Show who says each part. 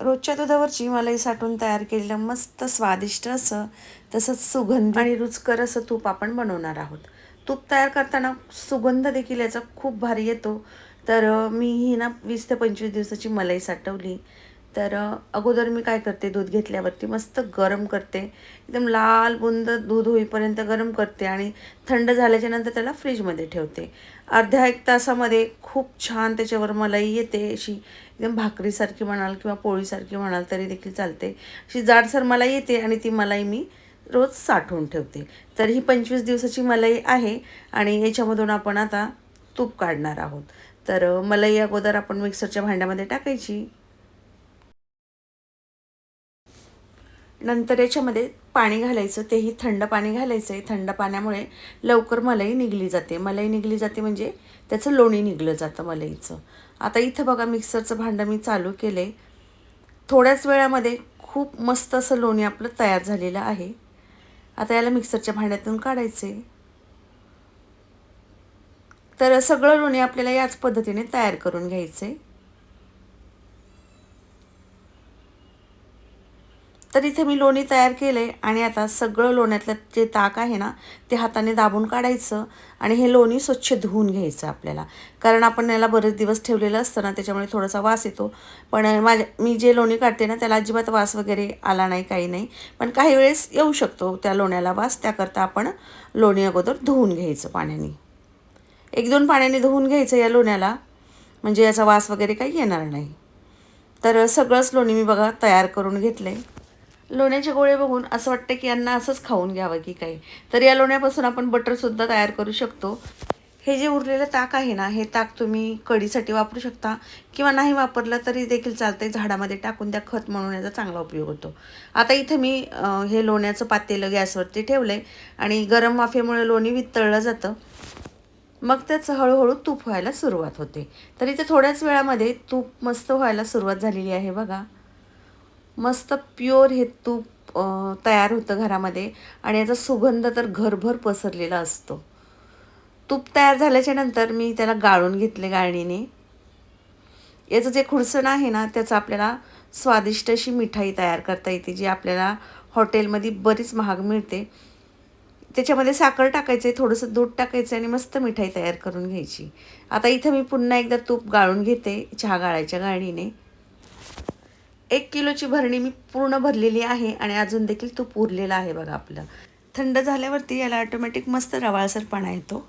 Speaker 1: रोजच्या दुधावरची मलाई साठवून तयार केलेलं मस्त स्वादिष्ट असं तसंच सुगंध आणि रुचकर असं तूप आपण बनवणार आहोत. तूप तयार करताना सुगंध देखील याचा खूप भारी येतो. तर मी ही ना वीस ते पंचवीस दिवसाची मलाई साठवली. तर अगोदर मी काय करते दूध घेतल्यावरती मस्त गरम करते. एकदम लाल बुंद दूध होईपर्यंत गरम करते आणि थंड झाल्याच्यानंतर त्याला फ्रीजमध्ये ठेवते. अर्ध्या एक तासामध्ये खूप छान त्याच्यावर मलाई येते अशी एकदम भाकरीसारखी म्हणाल किंवा पोळीसारखी म्हणाल तरी देखील चालते. अशी जाडसर मलाई येते आणि ती मलाई मी रोज साठवून ठेवते. तर ही पंचवीस दिवसाची मलाई आहे आणि याच्यामधून आपण आता तूप काढणार आहोत. तर मलाई अगोदर आपण मिक्सरच्या भांड्यामध्ये टाकायची. नंतर याच्यामध्ये पाणी घालायचं तेही थंड पाणी घालायचं आहे थंड पाण्यामुळे लवकर मलाई निघली जाते. मलाई निघली जाते म्हणजे त्याचं लोणी निघलं जातं मलईचं. आता इथं बघा मिक्सरचं भांडं मी चालू केले थोड्याच वेळामध्ये खूप मस्त असं लोणी आपलं तयार झालेलं आहे. आता याला मिक्सरच्या भांड्यातून काढायचं आहे तर सगळं लोणी आपल्याला याच पद्धतीने तयार करून घ्यायचे तर इथे मी लोणी तयार केले आणि आता सगळं लोण्यातलं जे ताक आहे ना ते हाताने दाबून काढायचं आणि हे लोणी स्वच्छ धुवून घ्यायचं आपल्याला. कारण आपण याला बरेच दिवस ठेवलेलं असतं ना त्याच्यामुळे थोडासा वास येतो. पण माझ्या मी जे लोणी काढते ना त्याला अजिबात वास वगैरे आला नाही काही नाही. पण काही वेळेस येऊ शकतो त्या लोण्याला वास त्याकरता आपण लोणी अगोदर धुवून घ्यायचं पाण्याने. एक दोन पाण्याने धुवून घ्यायचं या लोण्याला म्हणजे याचा वास वगैरे काही येणार नाही. तर सगळंच लोणी मी बघा तयार करून घेतलं आहे लोण्याचे गोळे बघून असं वाटतं की यांना असंच खाऊन घ्यावं की काही. तर या लोण्यापासून आपण बटरसुद्धा तयार करू शकतो. हे जे उरलेलं ताक आहे ना हे ताक तुम्ही कढीसाठी वापरू शकता किंवा नाही वापरलं तरी देखील चालतं आहे झाडामध्ये टाकून त्या खत म्हणून याचा चांगला उपयोग होतो. आता इथं मी हे लोण्याचं पातेलं गॅसवरती ठेवलं आहे आणि गरम वाफेमुळे लोणी वितळलं जातं. मग त्याचं हळूहळू तूप व्हायला सुरुवात होते. तर इथे थोड्याच वेळामध्ये तूप मस्त व्हायला सुरुवात झालेली आहे बघा. मस्त प्युअर हे तूप तयार होतं घरामध्ये. आणि याचा सुगंध तर घरभर पसरलेला असतो. तूप तयार झाल्याच्यानंतर मी त्याला गाळून घेतले गाळणीने. याचं जे खुडसण आहे ना त्याचं आपल्याला स्वादिष्ट अशी मिठाई तयार करता येते जी आपल्याला हॉटेलमध्ये बरीच महाग मिळते. त्याच्यामध्ये साखर टाकायचं आहे थोडंसं दूध टाकायचं आणि मस्त मिठाई तयार करून घ्यायची. आता इथं मी पुन्हा एकदा तूप गाळून घेते चहा गाळायच्या गाळणीने. एक किलोची भरणी मी पूर्ण भरलेली आहे आणि अजून देखील तूप पुरलेला आहे बघा आपलं. थंड झाल्यावरती याला ऑटोमॅटिक मस्त रवाळसरपणा येतो.